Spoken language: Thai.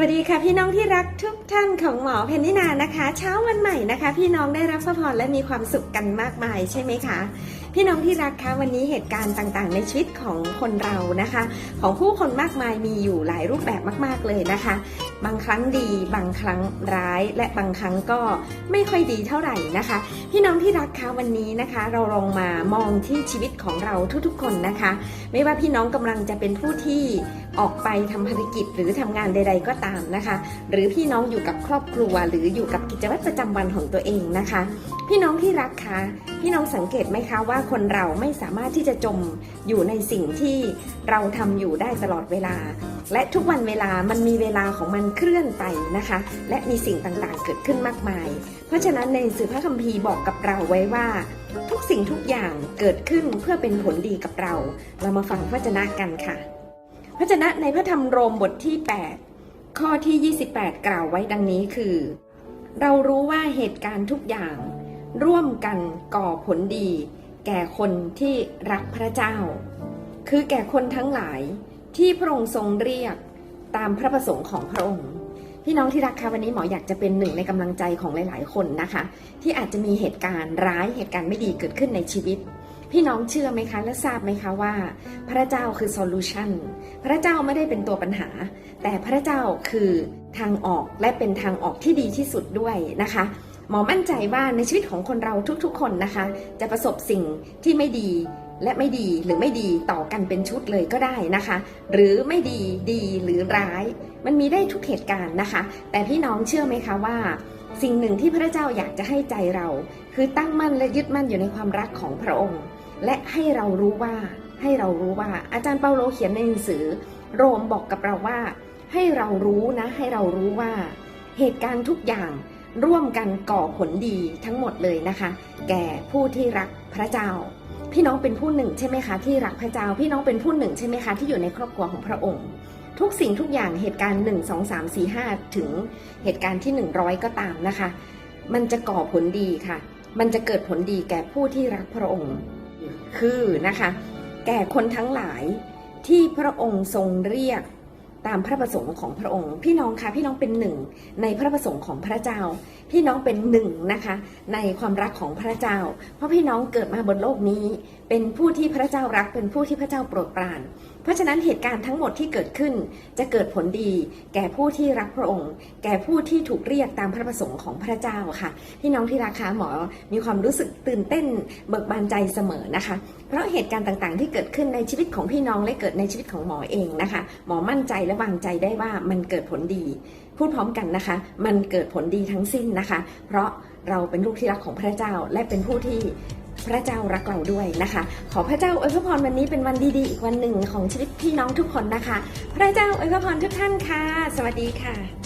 วัสดีค่ะพี่น้องที่รักทุกท่านของหมอเพนนินานะคะ เช้าวันใหม่นะคะ พี่น้องได้รับพระพรและมีความสุขกันมากมายใช่ไหมคะ พี่น้องที่รักคะวันนี้เหตุการณ์ต่างๆ ในชีวิตของคนเรานะคะ ของผู้คนมากมายมีอยู่หลายรูปแบบมากๆเลยนะคะ บางครั้งดี บางครั้งร้าย และบางครั้งก็ไม่ค่อยดีเท่าไหร่นะคะ พี่น้องที่รักคะวันนี้นะคะ เราลองมามองที่ชีวิตของเราทุกๆ คนนะคะ ไม่ว่าพี่น้องกำลังจะเป็นผู้ที่ออกไปทำภารกิจหรือทำงานใด ๆ ก็ตามนะคะ หรือพี่น้องอยู่กับครอบครัวหรืออยู่กับกิจวัตรประจำวันของตัวเองนะคะ ที่รักคะพี่น้องสังเกตไหมคะว่าคนเราไม่สามารถที่จะจมอยู่ในสิ่งที่เราทำอยู่ได้ตลอดเวลา และทุกวันเวลามันมีเวลาของมันเคลื่อนไปนะคะ และมีสิ่งต่างๆเกิดขึ้นมากมาย เพราะฉะนั้นในสื่อพระคัมภีร์บอกกับเราไว้ว่า ทุกสิ่งทุกอย่างเกิดขึ้นเพื่อเป็นผลดีกับเรา เรามาฟังพระวจนะกันค่ะ พระวจนะในพระธรรมโรมบทที่ 8 ข้อที่ 28 กล่าวไว้ดังนี้คือเรารู้ว่าเหตุการณ์ทุกอย่าง ร่วมกันก่อผลดี แก่คนที่รักพระเจ้า คือแก่คนทั้งหลายที่พระองค์ทรงเรียกตามพระประสงค์ของพระองค์พี่น้องที่รักคะวันนี้หมออยากจะเป็นหนึ่งในกำลังใจของหลาย ๆ คนนะคะ ที่อาจจะมีเหตุการณ์ร้ายเหตุการณ์ไม่ดีเกิดขึ้นในชีวิต พี่น้องเชื่อไหมคะ และทราบไหมคะว่า พระเจ้าคือโซลูชันพระเจ้าไม่ได้เป็นตัวปัญหา แต่พระเจ้าคือทางออกและเป็นทางออกที่ดีที่สุดด้วยนะคะ หมอมั่นใจว่าในชีวิตของคนเราทุกๆ คนนะคะ จะประสบสิ่งที่ไม่ดีและไม่ดีหรือไม่ดีต่อกันเป็นชุดเลยก็ได้นะคะ หรือไม่ดีดีหรือร้าย มันมีได้ทุกเหตุการณ์นะคะ แต่พี่น้องเชื่อไหมคะว่า สิ่งหนึ่งที่พระเจ้าอยากจะให้ใจเรา คือตั้งมั่นและยึดมั่นอยู่ในความรักของพระองค์ และให้เรารู้ว่าให้เรารู้ว่า อาจารย์เปาโลเขียนในหนังสือ โรมบอกกับเราว่า ให้เรารู้นะ ให้เรารู้ว่า เหตุการณ์ทุกอย่าง ร่วมกันก่อผลดีทั้งหมดเลยนะคะ แก่ผู้ที่รักพระเจ้า พี่น้องเป็นผู้หนึ่งใช่ไหมคะที่รักพระเจ้า พี่น้องเป็นผู้หนึ่งใช่ไหมคะที่อยู่ในครอบครัวของพระองค์ ทุกสิ่งทุกอย่างเหตุการณ์ 1 2 3 4 5 ถึงเหตุการณ์ที่ 100 ก็ตามนะคะ มันจะก่อผลดีค่ะ มันจะเกิดผลดีแก่ผู้ที่รักพระองค์ คือนะคะ แก่คนทั้งหลายที่พระองค์ทรงเรียก ตามพระประสงค์ของพระองค์ พี่น้องคะพี่น้องเป็นหนึ่งในพระประสงค์ของพระเจ้า พี่น้องเป็นหนึ่งนะคะ ในความรักของพระเจ้า เพราะพี่น้องเกิดมาบนโลกนี้ เป็นผู้ที่พระเจ้ารักเป็นผู้ที่พระเจ้าโปรดปราน เพราะฉะนั้นเหตุการณ์ทั้งหมดที่เกิดขึ้น จะเกิดผลดี แก่ผู้ที่รักพระองค์ แก่ผู้ที่ถูกเรียกตามพระประสงค์ของพระเจ้าค่ะพี่น้องที่ราคาหมอมีความรู้สึกตื่นเต้นเบิกบานใจเสมอนะคะ เพราะเหตุการณ์ต่างๆ ที่เกิดขึ้นในชีวิตของพี่น้องและเกิดในชีวิตของหมอเองนะคะ หมอมั่นใจและวางใจได้ว่ามันเกิดผลดี พูดพร้อมกันนะคะ มันเกิดผลดีทั้งสิ้นนะคะ เพราะเราเป็นลูกที่รักของพระเจ้าและเป็นผู้ที่ พระเจ้ารักเราด้วยนะคะ ขอพระเจ้าอวยพรวันนี้เป็นวันดีๆ อีกวันหนึ่งของชีวิตพี่น้องทุกคนนะคะ พระเจ้าอวยพรทุกท่านค่ะ สวัสดีค่ะ